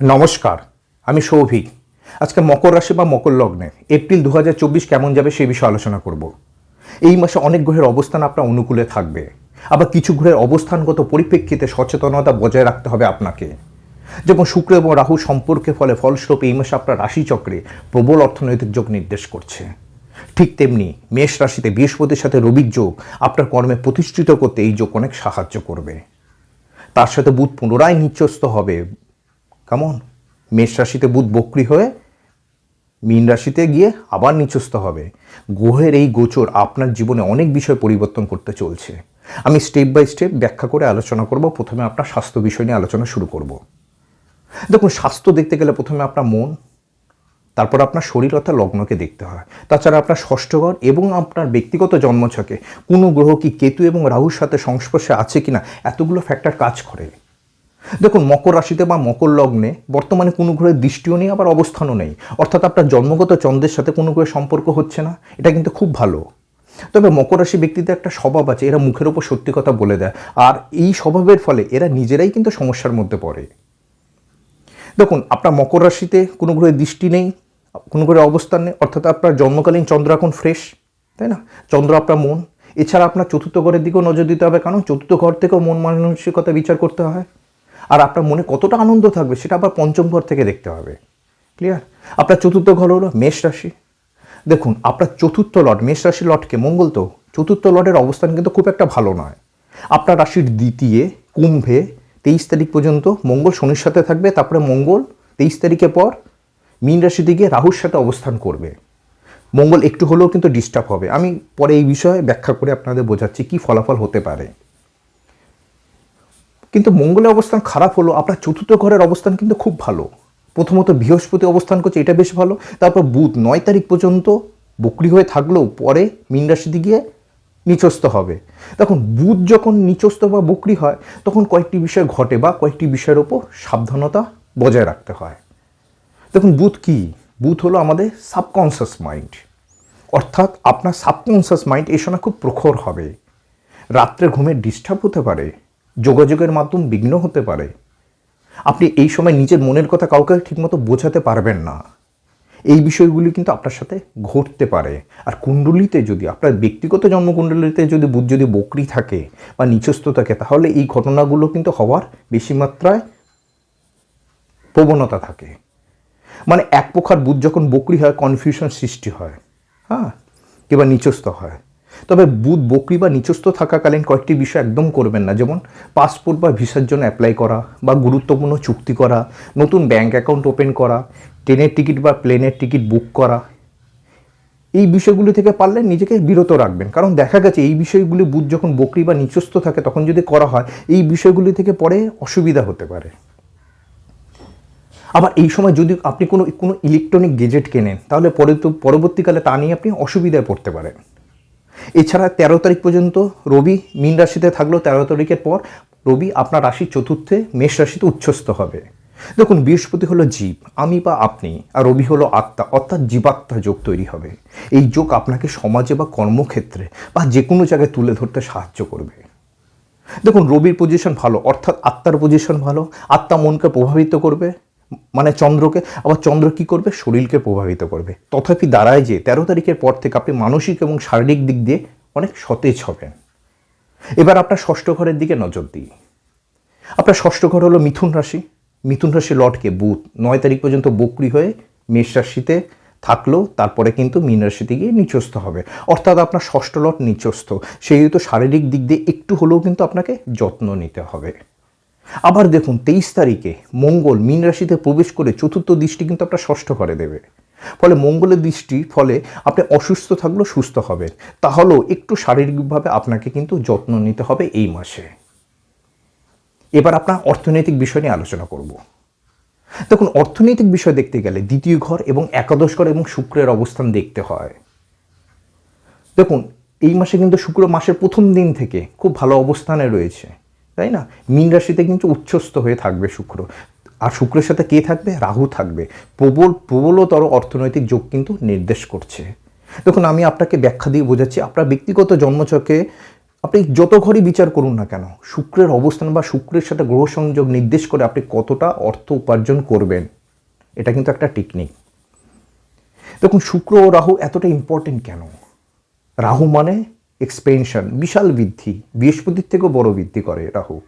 নমস্কার, আমি সৌভিক আজকে মকর রাশি বা মকর লগ্নে এপ্রিল দু হাজার চব্বিশ কেমন যাবে সেই বিষয়ে আলোচনা করব। এই মাসে অনেক গ্রহের অবস্থান আপনার অনুকূলে থাকবে। আবার কিছু গ্রহের অবস্থানগত পরিপ্রেক্ষিতে সচেতনতা বজায় রাখতে হবে আপনাকে। যেমন শুক্র এবং রাহু সম্পর্কের ফলে ফলস্বরূপ এই মাসে আপনার রাশিচক্রে প্রবল অর্থনৈতিক যোগ নির্দেশ করছে। ঠিক তেমনি মেষ রাশিতে বৃহস্পতির সাথে রবির যোগ আপনার কর্মে প্রতিষ্ঠিত করতে এই যোগ অনেক সাহায্য করবে। তার সাথে বুধ পুনরায় নিচস্ত হবে। কেমন মেষ রাশিতে বুধ বক্রি হয়ে মীন রাশিতে গিয়ে আবার নিচস্ত হবে। গ্রহের এই গোচর আপনার জীবনে অনেক বিষয় পরিবর্তন করতে চলছে। আমি স্টেপ বাই স্টেপ ব্যাখ্যা করে আলোচনা করব। প্রথমে আপনার স্বাস্থ্য বিষয় নিয়ে আলোচনা শুরু করব। দেখুন, স্বাস্থ্য দেখতে গেলে প্রথমে আপনার মন, তারপর আপনার শরীর অর্থাৎ লগ্নকে দেখতে হয়। তাছাড়া আপনার ষষ্ঠ ঘর এবং আপনার ব্যক্তিগত জন্মছকে, কোনো গ্রহ কি কেতু এবং রাহুর সাথে সংস্পর্শে আছে কিনা, এতগুলো ফ্যাক্টর কাজ করে। দেখুন, মকর রাশিতে বা মকর লগ্নে বর্তমানে কোনো গ্রহের দৃষ্টিও নেই, আবার অবস্থানও নেই। অর্থাৎ আপনার জন্মগত চন্দ্রের সাথে কোনো গ্রহের সম্পর্ক হচ্ছে না, এটা কিন্তু খুব ভালো। তবে মকর রাশি ব্যক্তিদের একটা স্বভাব আছে, এরা মুখের ওপর সত্যি কথা বলে দেয়। আর এই স্বভাবের ফলে এরা নিজেরাই কিন্তু সমস্যার মধ্যে পড়ে। দেখুন, আপনার মকর রাশিতে কোনো গ্রহের দৃষ্টি নেই, কোনো গ্রহের অবস্থান নেই, অর্থাৎ আপনার জন্মকালীন চন্দ্র এখন ফ্রেশ তাই না? চন্দ্র আপনার মন। এছাড়া আপনার চতুর্থ ঘরের দিকেও নজর দিতে হবে, কারণ চতুর্থ ঘর থেকেও মন মানসিকতা বিচার করতে হয়। আর আপনার মনে কতটা আনন্দ থাকবে সেটা আবার পঞ্চম ঘর থেকে দেখতে হবে। ক্লিয়ার আপনার চতুর্থ ঘর হলো মেষ রাশি। দেখুন, আপনার চতুর্থ লট মেষ রাশি লটকে মঙ্গল তো। চতুর্থ লটের অবস্থান কিন্তু খুব একটা ভালো নয়। আপনার রাশির দ্বিতীয়, কুম্ভে তেইশ তারিখ পর্যন্ত মঙ্গল শনির সাথে থাকবে, তারপরে মঙ্গল তেইশ তারিখের পর মীন রাশিতে গিয়ে রাহুর সাথে অবস্থান করবে। মঙ্গল একটু হলেও কিন্তু ডিস্টার্ব হবে। আমি পরে এই বিষয়ে ব্যাখ্যা করে আপনাদের বোঝাচ্ছি কি ফলাফল হতে পারে। কিন্তু মঙ্গলের অবস্থান খারাপ হলো, আপনার চতুর্থ ঘরের অবস্থান কিন্তু খুব ভালো। প্রথমত বৃহস্পতি অবস্থান করছে, এটা বেশ ভালো। তারপর বুধ নয় তারিখ পর্যন্ত বকরি হয়ে থাকলেও পরে মীন রাশিতে গিয়ে নিচস্ত হবে। তখন বুধ যখন নিচস্ত বা বকরি হয়, তখন কয়েকটি বিষয় ঘটে বা কয়েকটি বিষয়ের ওপর সাবধানতা বজায় রাখতে হয়। দেখুন, বুধ কি? বুধ হলো আমাদের সাবকনসিয়াস মাইন্ড অর্থাৎ আপনার সাবকনসিয়াস মাইন্ড এই সময় খুব প্রখর হবে। রাত্রে ঘুমের ডিস্টার্ব হতে পারে যোগাযোগের মাধ্যম বিঘ্ন হতে পারে। আপনি এই সময় নিজের মনের কথা কাউকে ঠিকমতো বোঝাতে পারবেন না। এই বিষয়গুলি কিন্তু আপনার সাথে ঘটতে পারে। আর কুণ্ডলিতে যদি, আপনার ব্যক্তিগত জন্মকুণ্ডলিতে যদি বুধ যদি বকরি থাকে বা নিচস্থ থাকে, তাহলে এই ঘটনাগুলো কিন্তু হওয়ার বেশি মাত্রায় প্রবণতা থাকে। মানে এক প্রকার বুধ যখন বকরি হয় কনফিউশন সৃষ্টি হয়। হ্যাঁ? কিংবা নিচস্থ হয়। তবে বুধ বকরি বা নিচস্থ থাকাকালীন কয়েকটি বিষয় একদম করবেন না। যেমন পাসপোর্ট বা ভিসার জন্য অ্যাপ্লাই করা বা গুরুত্বপূর্ণ চুক্তি করা, নতুন ব্যাঙ্ক অ্যাকাউন্ট ওপেন করা, ট্রেনের টিকিট বা প্লেনের টিকিট বুক করা। এই বিষয়গুলি থেকে পারলে নিজেকে বিরত রাখবেন। কারণ দেখা গেছে এই বিষয়গুলি বুধ যখন বকরি বা নিচস্থ থাকে তখন যদি করা হয়, এই বিষয়গুলি থেকে পরে অসুবিধা হতে পারে। আবার এই সময় যদি আপনি কোনো কোনো ইলেকট্রনিক গেজেট কেনেন, তাহলে পরে তো, পরবর্তীকালে তা নিয়ে আপনি অসুবিধায় পড়তে পারেন। এছাড়া তেরো তারিখ পর্যন্ত রবি মীন রাশিতে থাকলেও তেরো তারিখের পর রবি আপনার রাশির চতুর্থে, মেষ রাশিতে উচ্ছ্বস্ত হবে। দেখুন, বৃহস্পতি হলো জীব, আমি বা আপনি, আর রবি হলো আত্মা, অর্থাৎ জীবাত্মা যোগ তৈরি হবে। এই যোগ আপনাকে সমাজে বা কর্মক্ষেত্রে বা যে কোনো জায়গায় তুলে ধরতে সাহায্য করবে। দেখুন, রবির পজিশন ভালো, অর্থাৎ আত্মার পজিশন ভালো, আত্মা মনকে প্রভাবিত করবে মানে চন্দ্রকে, আবার চন্দ্র কি করবে? শরীরকে প্রভাবিত করবে। তথাপি দাঁড়ায় যে তেরো তারিখের পর থেকে আপনি মানসিক এবং শারীরিক দিক দিয়ে অনেক সতেজ হবেন। এবার আপনার ষষ্ঠ ঘরের দিকে নজর দিই। আপনার ষষ্ঠ ঘর হলো মিথুন রাশি। মিথুন রাশি লটকে বুধ। নয় তারিখ পর্যন্ত বকরি হয়ে মেষ রাশিতে থাকলেও তারপরে কিন্তু মীন রাশিতে গিয়ে নিচস্থ হবে। অর্থাৎ আপনার ষষ্ঠ লট নিচস্থ। সেই তো শারীরিক দিক দিয়ে একটু হলেও কিন্তু আপনাকে যত্ন নিতে হবে। আবার দেখুন, তেইশ তারিখে মঙ্গল মীন রাশিতে প্রবেশ করে চতুর্থ দৃষ্টি কিন্তু আপনার ষষ্ঠ ঘরে দেবে। ফলে মঙ্গলের দৃষ্টি, ফলে আপনি অসুস্থ থাকলেও সুস্থ হবেন। তাহলেও একটু শারীরিকভাবে আপনাকে কিন্তু যত্ন নিতে হবে এই মাসে। এবার আপনার অর্থনৈতিক বিষয় নিয়ে আলোচনা করব। দেখুন, অর্থনৈতিক বিষয় দেখতে গেলে দ্বিতীয় ঘর এবং একাদশ ঘর এবং শুক্রের অবস্থান দেখতে হয়। দেখুন, এই মাসে কিন্তু শুক্র মাসের প্রথম দিন থেকে খুব ভালো অবস্থানে রয়েছে। তাই না? মীন রাশিতে কিন্তু উচ্ছ্বস্ত হয়ে থাকবে শুক্র। আর শুক্রের সাথে কে থাকবে? রাহু থাকবে। প্রবল, প্রবলতর অর্থনৈতিক যোগ কিন্তু নির্দেশ করছে। দেখুন, আমি আপনাকে ব্যাখ্যা দিয়ে বোঝাচ্ছি, আপনার ব্যক্তিগত জন্মচকে আপনি যত ঘরই বিচার করুন না কেন, শুক্রের অবস্থান বা শুক্রের সাথে গ্রহ সংযোগ নির্দেশ করে আপনি কতটা অর্থ উপার্জন করবেন, এটা কিন্তু একটা টেকনিক দেখুন, শুক্র ও রাহু এতটা ইম্পর্টেন্ট কেন? রাহু মানে এক্সপেনশন বিশাল বৃদ্ধি, বৃহস্পতির থেকেও বড় বৃদ্ধি করে রাহু,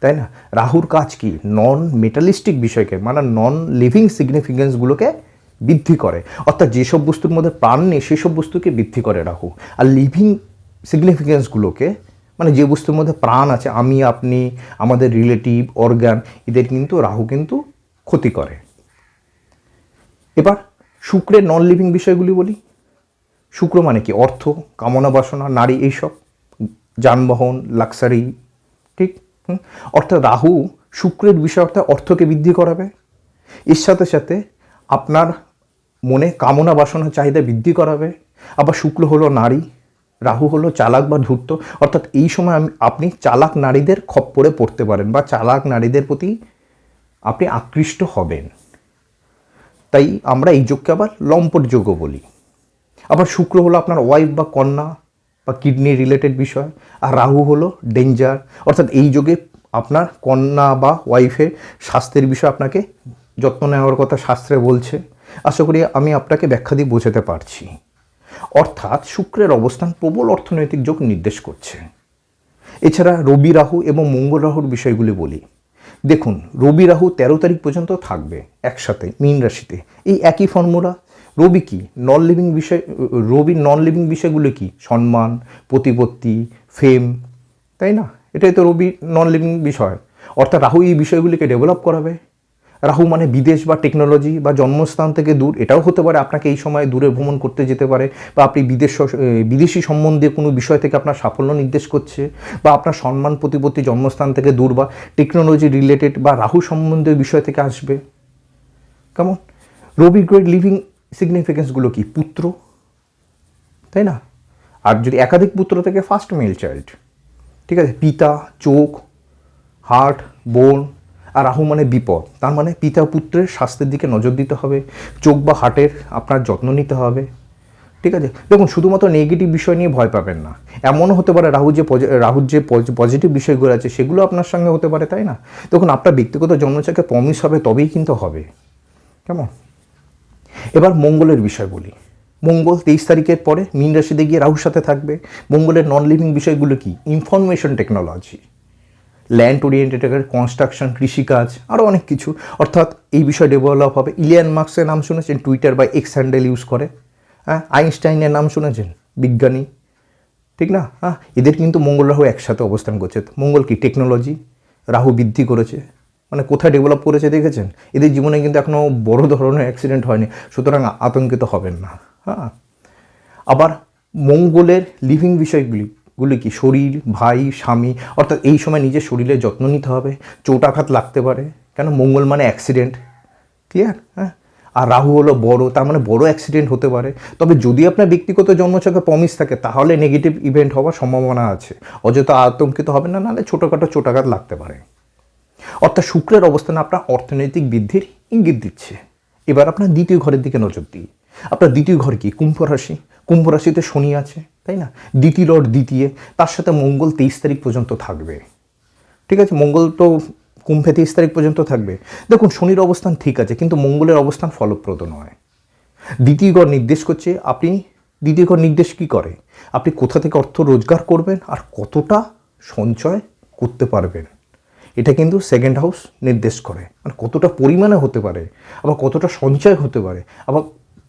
তাই না? রাহুর কাজ কি? নন মেটালিস্টিক বিষয়কে মানে নন লিভিং সিগনিফিকেন্সগুলোকে বৃদ্ধি করে। অর্থাৎ যেসব বস্তুর মধ্যে প্রাণ নেই, সেসব বস্তুকে বৃদ্ধি করে রাহু। আর লিভিং সিগনিফিকেন্সগুলোকে মানে যে বস্তুর মধ্যে প্রাণ আছে, আমি, আপনি, আমাদের রিলেটিভ অর্গান এদের কিন্তু, রাহু কিন্তু ক্ষতি করে। এবার শুক্রের নন লিভিং বিষয়গুলি বলি। শুক্র মানে কি? অর্থ, কামনা বাসনা, নারী এইসব, যানবাহন লাক্সারি ঠিক? অর্থাৎ রাহু শুক্রের বিষয় অর্থাৎ অর্থকে বৃদ্ধি করাবে। এর সাথে সাথে আপনার মনে কামনা বাসনা, চাহিদা বৃদ্ধি করাবে। আবার শুক্র হলো নারী, রাহু হলো চালাক বা ধূর্ত। অর্থাৎ এই সময় আমি, আপনি চালাক নারীদের খপ্পরে পড়তে পারেন বা চালাক নারীদের প্রতি আপনি আকৃষ্ট হবেন। তাই আমরা এই যোগকে আবার লম্পট যোগও বলি। আবার শুক্র হলো আপনার ওয়াইফ বা কন্যা বা কিডনি রিলেটেড বিষয়, আর রাহু হলো ডেঞ্জার অর্থাৎ এই যোগে আপনার কন্যা বা ওয়াইফের স্বাস্থ্যের বিষয়ে আপনাকে যত্ন নেওয়ার কথা শাস্ত্রে বলছে। আশা করি আমি আপনাকে ব্যাখ্যা দিয়ে বোঝাতে পারছি। অর্থাৎ শুক্রের অবস্থান প্রবল অর্থনৈতিক যোগ নির্দেশ করছে। এছাড়া রবি রাহু এবং মঙ্গল রাহুর বিষয়গুলি বলি। দেখুন, রবি রাহু তেরো তারিখ পর্যন্ত থাকবে একসাথে, মীন রাশিতে। এই একই ফর্মুলা রবি কি? নন লিভিং বিষয় রবির নন লিভিং বিষয়গুলো কি? সম্মান, প্রতিপত্তি ফেম তাই না? এটাই তো রবি নন লিভিং বিষয়। অর্থাৎ রাহু এই বিষয়গুলিকে ডেভেলপ করাবে। রাহু মানে বিদেশ বা টেকনোলজি বা জন্মস্থান থেকে দূর, এটাও হতে পারে আপনাকে এই সময় দূরে ভ্রমণ করতে যেতে পারে, বা আপনি বিদেশ, বিদেশি সম্বন্ধে কোনো বিষয় থেকে আপনার সাফল্য নির্দেশ করছে, বা আপনার সম্মান, প্রতিপত্তি, জন্মস্থান থেকে দূর বা টেকনোলজি রিলেটেড বা রাহু সম্বন্ধীয় বিষয় থেকে আসবে। কেমন? রবি গ্রেড লিভিং সিগনিফিকেন্সগুলো কি? পুত্র, তাই না? আর যদি একাধিক পুত্র থেকে ফার্স্ট মেল চাইল্ড ঠিক আছে? পিতা, চোখ হার্ট বোন আর রাহু মানে বিপদ। তার মানে পিতা পুত্রের স্বাস্থ্যের দিকে নজর দিতে হবে, চোখ বা হার্টের আপনার যত্ন নিতে হবে, ঠিক আছে? দেখুন, শুধুমাত্র নেগেটিভ বিষয় নিয়ে ভয় পাবেন না। এমনও হতে পারে রাহু যে রাহুর যে পজিটিভ বিষয়গুলো আছে, সেগুলো আপনার সঙ্গে হতে পারে, তাই না? দেখুন, আপনার ব্যক্তিগত জন্মচাকে প্রমিস হবে, তবেই কিন্তু হবে। কেমন? এবার মঙ্গলের বিষয় বলি। মঙ্গল তেইশ তারিখের পরে মীন রাশিতে গিয়ে রাহুর সাথে থাকবে। মঙ্গলের নন লিভিং বিষয়গুলো কি? Information technology land oriented construction কৃষিকাজ আরও অনেক কিছু। অর্থাৎ এই বিষয় ডেভেলপ হবে। ইলিয়ান মার্কসের নাম শুনেছেন? টুইটার বা এক্স হ্যান্ডেল ইউজ করে। হ্যাঁ আইনস্টাইনের নাম শুনেছেন? বিজ্ঞানী। ঠিক না? হ্যাঁ এদের কিন্তু মঙ্গল রাহু একসাথে অবস্থান করছে। মঙ্গল কি? টেকনোলজি রাহু বৃদ্ধি করেছে। মানে কোথায় ডেভেলপ করেছে দেখেছেন? এদের জীবনে কিন্তু এখনও বড় ধরনের অ্যাক্সিডেন্ট হয়নি, সুতরাং আতঙ্কিত হবেন না। হ্যাঁ? আবার মঙ্গলের লিভিং বিষয়গুলি, গুলি কি? শরীর, ভাই, স্বামী, অর্থাৎ এই সময় নিজের শরীরের যত্ন নিতে হবে চোটাঘাত লাগতে পারে। কেন? মঙ্গল মানে অ্যাক্সিডেন্ট ক্লিয়ার হ্যাঁ? আর রাহু হলো বড়, তার মানে বড় অ্যাক্সিডেন্ট হতে পারে। তবে যদি আপনার ব্যক্তিগত জন্মছকে প্রমিস থাকে, তাহলে নেগেটিভ ইভেন্ট হওয়ার সম্ভাবনা আছে। অযথা আতঙ্কিত হবে না, নাহলে ছোটোখাটো চোটাঘাত লাগতে পারে। অর্থাৎ শুক্রের অবস্থান আপনার অর্থনৈতিক বৃদ্ধির ইঙ্গিত দিচ্ছে। এবার আপনার দ্বিতীয় ঘরের দিকে নজর দিই। আপনার দ্বিতীয় ঘর কি? কুম্ভ রাশি। কুম্ভ রাশিতে শনি আছে, তাই না? দ্বিতীয় লর্ড, দ্বিতীয়। তার সাথে মঙ্গল তেইশ তারিখ পর্যন্ত থাকবে। ঠিক আছে? মঙ্গল তো কুম্ভে তেইশ তারিখ পর্যন্ত থাকবে। দেখুন, শনির অবস্থান ঠিক আছে, কিন্তু মঙ্গলের অবস্থান ফলপ্রদ নয়। দ্বিতীয় ঘর নির্দেশ করছে, আপনি দ্বিতীয় ঘর নির্দেশ কী করে? আপনি কোথা থেকে অর্থ রোজগার করবেন আর কতটা সঞ্চয় করতে পারবেন? এটা কিন্তু সেকেন্ড হাউস নির্দেশ করে। মানে কতটা পরিমাণে হতে পারে, আবার কতটা সঞ্চয় হতে পারে, আবার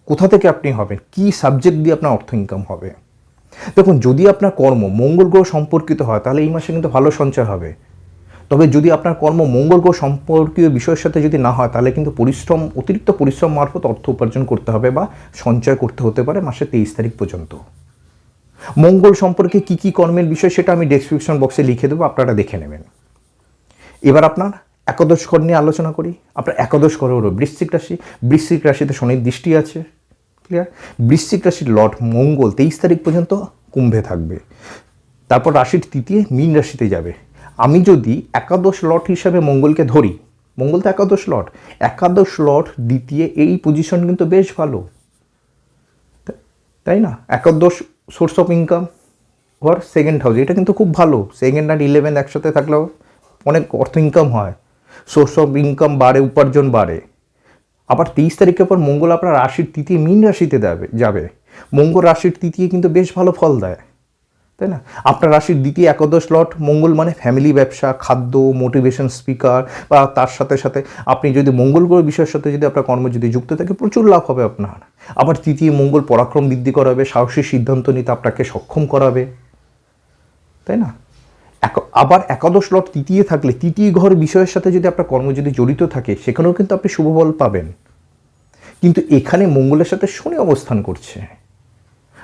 কোথা থেকে আপনি হবেন, কি সাবজেক্ট দিয়ে আপনার অর্থ ইনকাম হবে। দেখুন, যদি আপনার কর্ম মঙ্গল গ্রহ সম্পর্কিত হয়, তাহলে এই মাসে কিন্তু ভালো সঞ্চয় হবে। তবে যদি আপনার কর্ম মঙ্গল গ্রহ সম্পর্কীয় বিষয়ের সাথে যদি না হয়, তাহলে কিন্তু পরিশ্রম, অতিরিক্ত পরিশ্রম মারফত অর্থ উপার্জন করতে হবে বা সঞ্চয় করতে হতে পারে মাসের তেইশ তারিখ পর্যন্ত। মঙ্গল সম্পর্কে কি কি কর্মের বিষয় সেটা আমি ডেসক্রিপশন বক্সে লিখে দেবো, আপনারা দেখে নেবেন। এবার আপনার একাদশ ঘর নিয়ে আলোচনা করি। আপনার একাদশ ঘর হলো বৃশ্চিক রাশি। বৃশ্চিক রাশিতে শনির দৃষ্টি আছে ক্লিয়ার বৃশ্চিক রাশির লট মঙ্গল তেইশ তারিখ পর্যন্ত কুম্ভে থাকবে। তারপর রাশির তৃতীয় মীন রাশিতে যাবে। আমি যদি একাদশ লট হিসাবে মঙ্গলকে ধরি, মঙ্গল তো একাদশ লট একাদশ লট দ্বিতীয় এই পজিশন কিন্তু বেশ ভালো। তাই না? একাদশ সোর্স অফ ইনকাম ঘর সেকেন্ড হাউস এটা কিন্তু খুব ভালো। সেকেন্ড আর ইলেভেন একসাথে থাকলেও অনেক অর্থ ইনকাম হয় সোর্স অফ ইনকাম বাড়ে, উপার্জন বাড়ে। আবার তেইশ তারিখের পর মঙ্গল আপনার রাশির তৃতীয় মীন রাশিতে দেবে যাবে। মঙ্গল রাশির তৃতীয় কিন্তু বেশ ভালো ফল দেয়, তাই না? আপনার রাশির দ্বিতীয় একাদশ লট, মঙ্গল মানে ফ্যামিলি ব্যবসা, খাদ্য মোটিভেশন স্পিকার বা তার সাথে সাথে আপনি যদি মঙ্গল গ্রহ বিষয়ের সাথে যদি আপনার কর্ম যদি যুক্ত থাকে, প্রচুর লাভ হবে আপনার। আবার তৃতীয় মঙ্গল পরাক্রম বৃদ্ধি করাবে, সাহসী সিদ্ধান্ত নিতে আপনাকে সক্ষম করাবে, তাই না? আবার একাদশ লট তৃতীয় থাকলে, তৃতীয় ঘর বিষয়ের সাথে যদি আপনার কর্ম যদি জড়িত থাকে, সেখানেও কিন্তু আপনি শুভ ফল পাবেন। কিন্তু এখানে মঙ্গলের সাথে শনি অবস্থান করছে।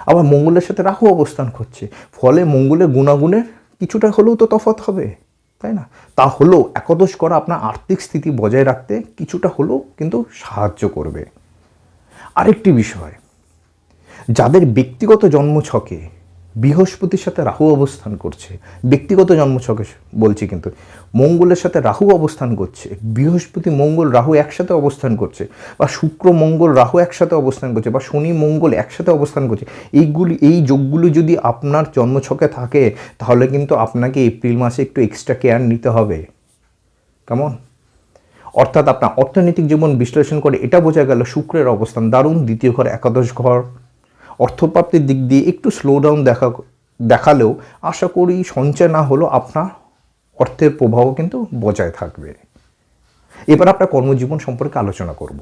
আবার মঙ্গলের সাথে রাহু অবস্থান করছে। ফলে মঙ্গলের গুণাগুণের কিছুটা হলেও তো তফাৎ হবে, তাই না? তা হলেও একাদশ করা আপনার আর্থিক স্থিতি বজায় রাখতে কিছুটা হলেও কিন্তু সাহায্য করবে। আরেকটি বিষয়, যাদের ব্যক্তিগত জন্মছকে বৃহস্পতির সাথে রাহু অবস্থান করছে। ব্যক্তিগত জন্মছকে বলছি কিন্তু, মঙ্গলের সাথে রাহু অবস্থান করছে। বৃহস্পতি, মঙ্গল, রাহু একসাথে অবস্থান করছে বা শুক্র, মঙ্গল, রাহু একসাথে অবস্থান করছে বা শনি, মঙ্গল একসাথে অবস্থান করছে। এইগুলি, এই যোগগুলো যদি আপনার জন্মছকে থাকে, তাহলে কিন্তু আপনাকে এপ্রিল মাসে একটু এক্সট্রা কেয়ার নিতে হবে। কেমন অর্থাৎ আপনার অর্থনৈতিক জীবন বিশ্লেষণ করে এটা বোঝা গেল শুক্রের অবস্থান। দারুণ দ্বিতীয় ঘর, একাদশ ঘর। অর্থপ্রাপ্তির দিক দিয়ে একটু স্লো ডাউন দেখা, দেখালেও আশা করি সঞ্চয় না হলেও আপনার অর্থের প্রভাবও কিন্তু বজায় থাকবে। এবার আপনার কর্মজীবন সম্পর্কে আলোচনা করব।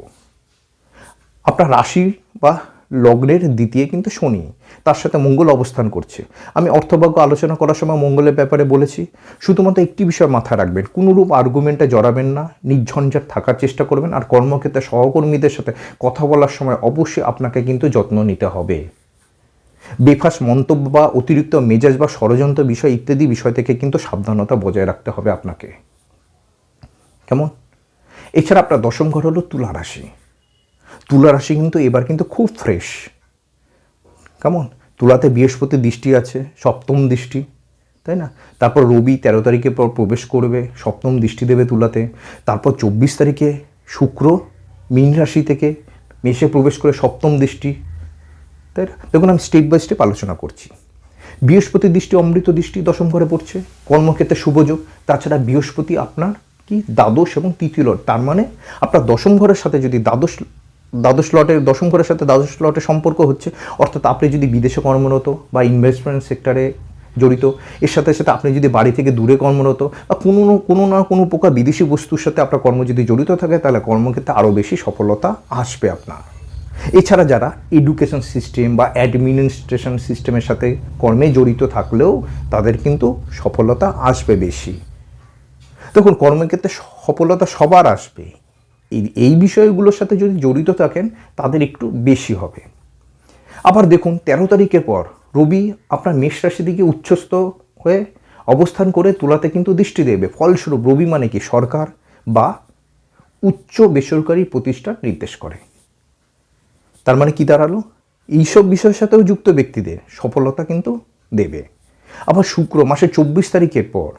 আপনার রাশি বা লগ্নের দ্বিতীয় কিন্তু শনি, তার সাথে মঙ্গল অবস্থান করছে। আমি অর্থভাগ্য আলোচনা করার সময় মঙ্গলের ব্যাপারে বলেছি, শুধুমাত্র একটি বিষয় মাথায় রাখবেন, কোনোরূপ আর্গুমেন্টে জড়াবেন না, নির্ঝঞ্ঝাট থাকার চেষ্টা করবেন আর কর্মক্ষেত্রে সহকর্মীদের সাথে কথা বলার সময় অবশ্যই আপনাকে কিন্তু যত্ন নিতে হবে। বেফাস মন্তব্য বা অতিরিক্ত মেজাজ বা ষড়যন্ত্র বিষয় ইত্যাদি বিষয় থেকে কিন্তু সাবধানতা বজায় রাখতে হবে আপনাকে। কেমন? এছাড়া আপনার দশম ঘর হলো তুলা রাশি। তুলা রাশি কিন্তু এবার কিন্তু খুব ফ্রেশ কেমন? তুলাতে বৃহস্পতি দৃষ্টি আছে, সপ্তম দৃষ্টি, তাই না? তারপর রবি তেরো তারিখে পর প্রবেশ করবে, সপ্তম দৃষ্টি দেবে তুলাতে। তারপর চব্বিশ তারিখে শুক্র মীন রাশি থেকে মেষে প্রবেশ করে সপ্তম দৃষ্টি, তাই না? দেখুন, আমি স্টেপ বাই স্টেপ আলোচনা করছি। বৃহস্পতি দৃষ্টি, অমৃত দৃষ্টি দশম ঘরে পড়ছে, কর্মক্ষেত্রে শুভযোগ তাছাড়া বৃহস্পতি আপনার কি? দ্বাদশ এবং তৃতীয় লট। তার মানে আপনার দশম ঘরের সাথে যদি দ্বাদশ দ্বাদশ লটের, দশম ঘরের সাথে দ্বাদশ লটের সম্পর্ক হচ্ছে। অর্থাৎ আপনি যদি বিদেশে কর্মরত বা ইনভেস্টমেন্ট সেক্টরে জড়িত, এর সাথে সাথে আপনি যদি বাড়ি থেকে দূরে কর্মরত বা কোনো কোনো না কোনো প্রকার বিদেশি বস্তুর সাথে আপনার কর্ম যদি জড়িত থাকে, তাহলে কর্মক্ষেত্রে আরও বেশি সফলতা আসবে আপনার। এছাড়া যারা এডুকেশন সিস্টেম বা অ্যাডমিনিস্ট্রেশন সিস্টেমের সাথে কর্মে জড়িত থাকলেও তাদের কিন্তু সফলতা আসবে বেশি। দেখুন, কর্মক্ষেত্রে সফলতা সবার আসবে। এই বিষয়গুলোর সাথে যদি জড়িত থাকেন, তাদের একটু বেশি হবে। আবার দেখুন, তেরো তারিখের পর রবি আপনার মেষ রাশি দিকে উচ্চস্থ হয়ে অবস্থান করে তুলাতে কিন্তু দৃষ্টি দেবে। ফলস্বরূপ রবি মানে কি? সরকার বা উচ্চ বেসরকারি প্রতিষ্ঠান নির্দেশ করে। তার মানে কি দাঁড়াল? এইসব বিষয়ের সাথেও যুক্ত ব্যক্তিদের সফলতা কিন্তু দেবে। আবার শুক্র মাসের চব্বিশ তারিখের পর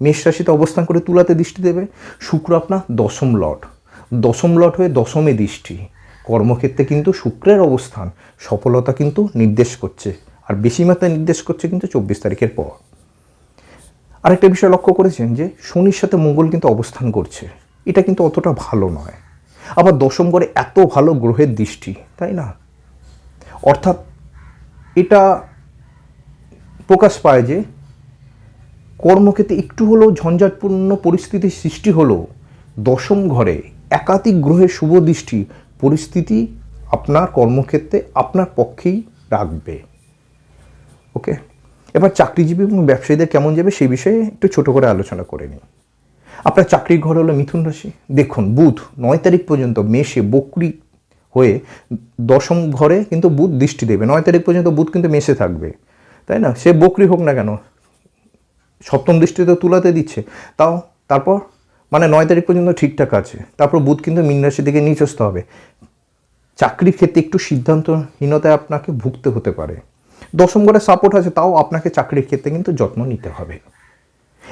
মেষ রাশিতে অবস্থান করে তুলাতে দৃষ্টি দেবে। শুক্র আপনার দশম লট। দশম লট হয়ে দশমে দৃষ্টি। কর্মক্ষেত্রে কিন্তু শুক্রের অবস্থান। সফলতা কিন্তু নির্দেশ করছে। আর বেশি মাত্রায় নির্দেশ করছে কিন্তু চব্বিশ তারিখের পর। আরেকটা বিষয় লক্ষ্য করেছেন যে, শনির সাথে মঙ্গল কিন্তু অবস্থান করছে। এটা কিন্তু অতটা ভালো নয়। আবার দশম ঘরে এত ভালো গ্রহের দৃষ্টি, তাই না? অর্থাৎ এটা প্রকাশ পায় যে, কর্মক্ষেত্রে একটু হলেও ঝঞ্ঝাটপূর্ণ পরিস্থিতির সৃষ্টি হলেও দশম ঘরে একাধিক গ্রহের শুভ দৃষ্টি পরিস্থিতি আপনার কর্মক্ষেত্রে আপনার পক্ষেই রাখবে। ওকে? এবার চাকরিজীবী এবং ব্যবসায়ীদের কেমন যাবে সেই বিষয়ে একটু ছোট করে আলোচনা করে নিই। আপনার চাকরির ঘর হলো মিথুন রাশি। দেখুন, বুধ নয় তারিখ পর্যন্ত মেষে বকরি হয়ে দশম ঘরে কিন্তু বুধ দৃষ্টি দেবে। নয় তারিখ পর্যন্ত বুধ কিন্তু মেষে থাকবে। তাই না? সে বকরি হোক না কেন, সপ্তম দৃষ্টিতে তুলাতে দিচ্ছে। তাও তারপর মানে নয় তারিখ পর্যন্ত ঠিকঠাক আছে। তারপর বুধ কিন্তু মীন রাশি থেকে নিচস্ত হবে। চাকরির ক্ষেত্রে একটু সিদ্ধান্তহীনতায় আপনাকে ভুগতে হতে পারে। দশম ঘরে সাপোর্ট আছে, তাও আপনাকে চাকরির ক্ষেত্রে কিন্তু যত্ন নিতে হবে।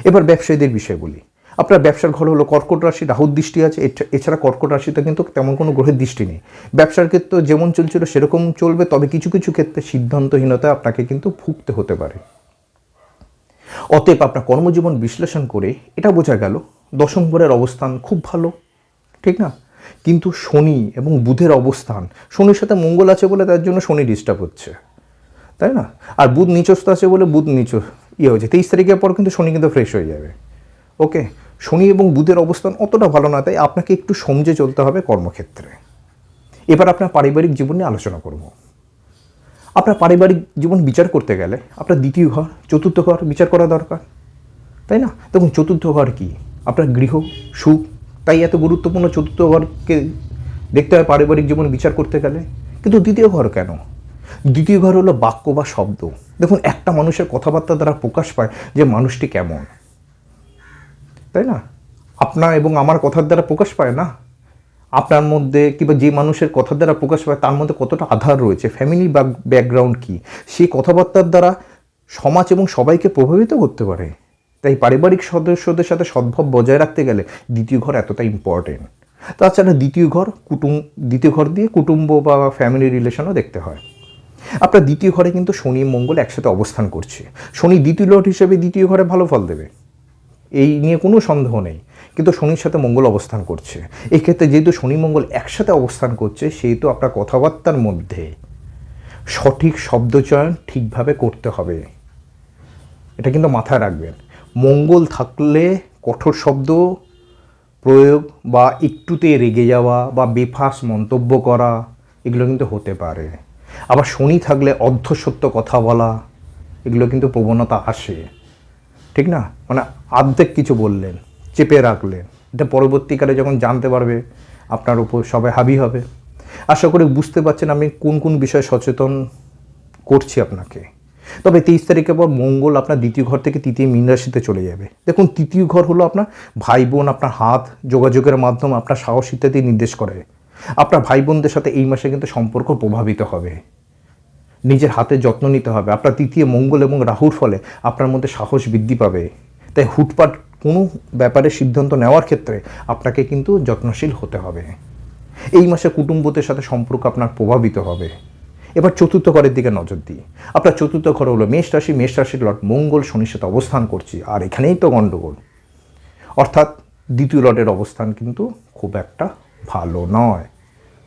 এবার ব্যবসায়ীদের বিষয় বলি। আপনার ব্যবসার ঘর হলো কর্কট রাশি, রাহুর দৃষ্টি আছে। এছা- এছাড়া কর্কট রাশিতে কিন্তু তেমন কোনো গ্রহের দৃষ্টি নেই। ব্যবসার ক্ষেত্রে যেমন চলছিল সেরকম চলবে, তবে কিছু কিছু ক্ষেত্রে সিদ্ধান্তহীনতায় আপনাকে কিন্তু ভুগতে হতে পারে। অতএব আপনার কর্মজীবন বিশ্লেষণ করে এটা বোঝা গেল দশম ঘরের অবস্থান খুব ভালো, ঠিক না? কিন্তু শনি এবং বুধের অবস্থান, শনির সাথে মঙ্গল আছে বলে তার জন্য শনি ডিস্টার্ব হচ্ছে, তাই না? আর বুধ নিচস্থ আছে বলে বুধ নিচ ইয়ে হয়েছে। তেইশ তারিখের পর কিন্তু শনি কিন্তু ফ্রেশ হয়ে যাবে। ওকে শনি এবং বুধের অবস্থান অতটা ভালো না, তাই আপনাকে একটু সমঝে চলতে হবে কর্মক্ষেত্রে। এবার আপনার পারিবারিক জীবন নিয়ে আলোচনা করব। আপনার পারিবারিক জীবন বিচার করতে গেলে আপনার দ্বিতীয় ঘর, চতুর্থ ঘর বিচার করা দরকার, তাই না? দেখুন, চতুর্থ ঘর কি? আপনার গৃহ, সুখ, তাই এত গুরুত্বপূর্ণ চতুর্থ ঘরকে দেখতে হয় পারিবারিক জীবন বিচার করতে গেলে। কিন্তু দ্বিতীয় ঘর কেন? দ্বিতীয় ঘর হলো বাক্য বা শব্দ। দেখুন, একটা মানুষের কথাবার্তা দ্বারা প্রকাশ পায় যে মানুষটি কেমন। তাই না? আপনার এবং আমার কথার দ্বারা প্রকাশ পায় না? আপনার মধ্যে কিংবা যে মানুষের কথার দ্বারা প্রকাশ পায়, তার মধ্যে কতটা আধার রয়েছে? ফ্যামিলি ব্যাকগ্রাউন্ড কী? সেই কথাবার্তার দ্বারা সমাজ এবং সবাইকে প্রভাবিত করতে পারে। তাই পারিবারিক সদস্যদের সাথে সদ্ভাব বজায় রাখতে গেলে দ্বিতীয় ঘর এতটা ইম্পর্টেন্ট তাছাড়া দ্বিতীয় ঘর কুটুম, দ্বিতীয় ঘর দিয়ে কুটুম্ব বা ফ্যামিলি রিলেশনও দেখতে হয়। আপনার দ্বিতীয় ঘরে কিন্তু শনি মঙ্গল একসাথে অবস্থান করছে। শনি দ্বিতীয় লট হিসেবে দ্বিতীয় ঘরে ভালো ফল দেবে। এই নিয়ে কোনো সন্দেহ নেই। কিন্তু শনির সাথে মঙ্গল অবস্থান করছে। এক্ষেত্রে যেহেতু শনি মঙ্গল একসাথে অবস্থান করছে, সেহেতু আপনার কথাবার্তার মধ্যে সঠিক শব্দচয়ন ঠিকভাবে করতে হবে। এটা কিন্তু মাথায় রাখবেন। মঙ্গল থাকলে কঠোর শব্দ প্রয়োগ বা একটুতে রেগে যাওয়া বা বেফাস মন্তব্য করা, এগুলো কিন্তু হতে পারে। আবার শনি থাকলে অর্ধসত্য কথা বলা, এগুলো কিন্তু প্রবণতা আসে। ঠিক না? মানে আর্ধেক কিছু বললেন, চেপে রাখলেন। এটা পরবর্তীকালে যখন জানতে পারবে, আপনার উপর সবাই হাবি হবে। আশা করি বুঝতে পারছেন আমি কোন কোন বিষয়ে সচেতন করছি আপনাকে। তবে তেইশ তারিখের পর মঙ্গল আপনার দ্বিতীয় ঘর থেকে তৃতীয় মীন রাশিতে চলে যাবে। দেখুন, তৃতীয় ঘর হলো আপনার ভাই বোন আপনার হাত, যোগাযোগের মাধ্যমে, আপনার সাহস ইত্যাদি নির্দেশ করে। আপনার ভাই বোনদের সাথে এই মাসে কিন্তু সম্পর্ক প্রভাবিত হবে। নিজের হাতে যত্ন নিতে হবে। আপনার তৃতীয় মঙ্গল এবং রাহুর ফলে আপনার মধ্যে সাহস বৃদ্ধি পাবে। তাই হুটপাট কোনো ব্যাপারে সিদ্ধান্ত নেওয়ার ক্ষেত্রে আপনাকে কিন্তু যত্নশীল হতে হবে। এই মাসে কুটুম্বদের সাথে সম্পর্ক আপনার প্রভাবিত হবে। এবার চতুর্থ ঘরের দিকে নজর দিই। আপনার চতুর্থ ঘর হলো মেষ রাশি। মেষ রাশির লট মঙ্গল শনির সাথে অবস্থান করছি। আর এখানেই তো গণ্ডগোল অর্থাৎ দ্বিতীয় লটের অবস্থান কিন্তু খুব একটা ভালো নয়।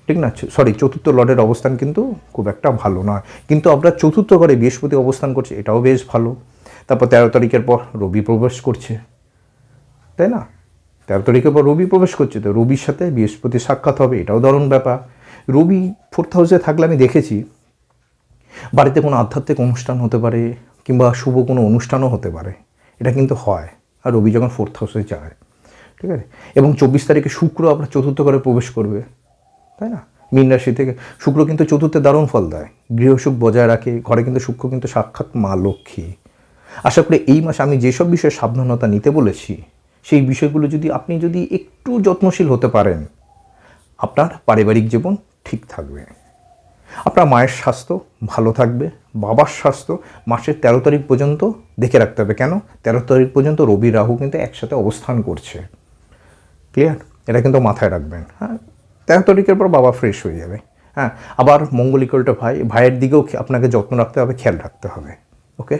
ঠিক না? সরি, চতুর্থ লটের অবস্থান কিন্তু খুব একটা ভালো নয়। কিন্তু আমরা চতুর্থ ঘরে বৃহস্পতি অবস্থান করছে, এটাও বেশ ভালো। তারপর তেরো তারিখের পর রবি প্রবেশ করছে। তাই না? তেরো তারিখের পর রবি প্রবেশ করছে, তো রবির সাথে বৃহস্পতি সাক্ষাৎ হবে, এটাও দারুণ ব্যাপার। রবি ফোর্থ হাউসে থাকলে আমি দেখেছি, বাড়িতে কোনো আধ্যাত্মিক অনুষ্ঠান হতে পারে কিংবা শুভ কোনো অনুষ্ঠানও হতে পারে। এটা কিন্তু হয়। আর রবি যখন ফোর্থ হাউসে যায়, ঠিক আছে? এবং চব্বিশ তারিখে শুক্র আপনার চতুর্থ ঘরে প্রবেশ করবে, তাই না? মীন রাশি থেকে শুক্র কিন্তু চতুর্থে দারুণ ফল দেয়। গৃহসুখ বজায় রাখে, ঘরে কিন্তু শুক্র কিন্তু সাক্ষাৎ মা লক্ষ্মী। আশা করি এই মাসে আমি যেসব বিষয়ে সাবধানতা নিতে বলেছি, সেই বিষয়গুলো যদি আপনি যদি একটু যত্নশীল হতে পারেন, আপনার পারিবারিক জীবন ঠিক থাকবে। আপনার মায়ের স্বাস্থ্য ভালো থাকবে, বাবার স্বাস্থ্য মাসের তেরো তারিখ পর্যন্ত দেখে রাখতে হবে। কেন? তেরো তারিখ পর্যন্ত রবি, রাহু কিন্তু একসাথে অবস্থান করছে। ক্লিয়ার এটা কিন্তু মাথায় রাখবেন। হ্যাঁ তেরো তারিখের পর বাবা ফ্রেশ হয়ে যাবে। হ্যাঁ আবার মঙ্গলিকলটা ভাই, ভাইয়ের দিকেও আপনাকে যত্ন রাখতে হবে, খেয়াল রাখতে হবে। ওকে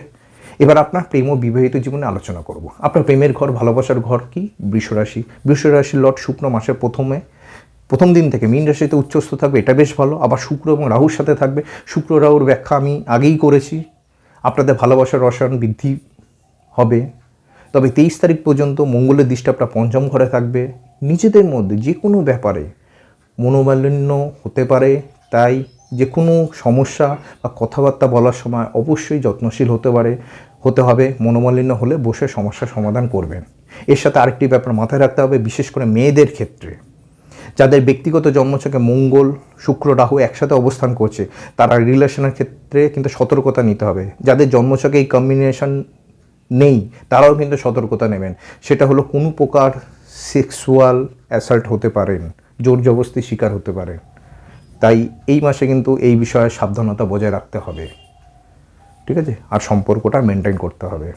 এবার আপনার প্রেম ও বিবাহিত জীবনে আলোচনা করব। আপনার প্রেমের ঘর, ভালোবাসার ঘর কি? বৃষরাশি। বৃষরাশির লট শুকনো মাসের প্রথমে প্রথম দিন থেকে মীন রাশিতে উচ্চস্থ থাকবে, এটা বেশ ভালো। আবার শুক্র এবং রাহুর সাথে থাকবে। শুক্র রাহুর ব্যাখ্যা আমি আগেই করেছি। আপনাদের ভালোবাসার রসায়ন বৃদ্ধি হবে। তবে তেইশ তারিখ পর্যন্ত মঙ্গলের দৃষ্টি আপনার পঞ্চম ঘরে থাকবে। নিজেদের মধ্যে যে কোনো ব্যাপারে মনোমালিন্য হতে পারে। তাই যে কোনো সমস্যা বা কথাবার্তা বলার সময় অবশ্যই যত্নশীল হতে পারে, হতে হবে। মনোমালিন্য হলে বসে সমস্যার সমাধান করবেন। এর সাথে আরেকটি ব্যাপার মাথায় রাখতে হবে, বিশেষ করে মেয়েদের ক্ষেত্রে। যাদের ব্যক্তিগত জন্মছকে মঙ্গল, শুক্র, রাহু একসাথে অবস্থান করছে, তারা রিলেশনের ক্ষেত্রে কিন্তু সতর্কতা নিতে হবে। যাদের জন্মছকে এই কম্বিনেশন নেই, তারাও কিন্তু সতর্কতা নেবেন। সেটা হলো কোনো প্রকার সেক্সুয়াল অ্যাসাল্ট হতে পারেন জোর জবস্তি শিকার হতে পারেন তাই এই মাসে কিন্তু এই বিষয়ে সাবধানতা বজায় রাখতে হবে। ঠিক আছে? আর সম্পর্কটা মেনটেন করতে হবে।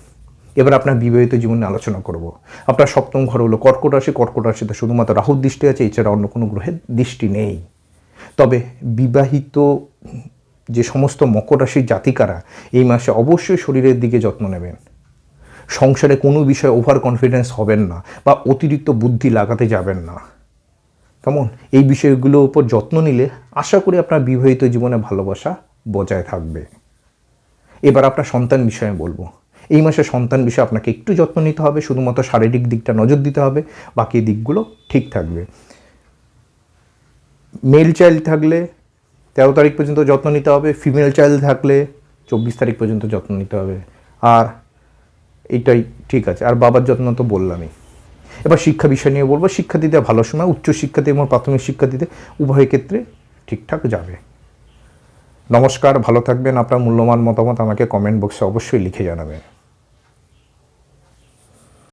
এবার আপনার বিবাহিত জীবনে আলোচনা করব। আপনার সপ্তম ঘর হলো কর্কট রাশি। কর্কট রাশিতে শুধুমাত্র রাহুর দৃষ্টি আছে, এছাড়া অন্য কোনো গ্রহের দৃষ্টি নেই। তবে বিবাহিত যে সমস্ত মকর রাশির জাতিকারা এই মাসে অবশ্যই শরীরের দিকে যত্ন নেবেন। সংসারে কোনো বিষয়ে ওভার কনফিডেন্স হবেন না বা অতিরিক্ত বুদ্ধি লাগাতে যাবেন না। কেমন? এই বিষয়গুলোর উপর যত্ন নিলে আশা করি আপনার বিবাহিত জীবনে ভালোবাসা বজায় থাকবে। এবার আপনার সন্তান বিষয়ে বলব। এই মাসে সন্তান বিষয়ে আপনাকে একটু যত্ন নিতে হবে, শুধুমাত্র শারীরিক দিকটা নজর দিতে হবে, বাকি দিকগুলো ঠিক থাকবে। মেল চাইল্ড থাকলে তেরো তারিখ পর্যন্ত যত্ন নিতে হবে ফিমেল চাইল্ড থাকলে চব্বিশ তারিখ পর্যন্ত যত্ন নিতে হবে। আর এইটাই ঠিক আছে, আর বাবার যত্ন তো বললামই। এবার শিক্ষা বিষয় নিয়ে বলব, শিক্ষা দিতে ভালো সময়, উচ্চ শিক্ষাতে এবং প্রাথমিক শিক্ষা দিতে উভয় ক্ষেত্রে ঠিকঠাক যাবে। নমস্কার, ভালো থাকবেন, আপনার মূল্যবান মতামত আমাকে কমেন্ট বক্সে অবশ্যই লিখে জানাবেন।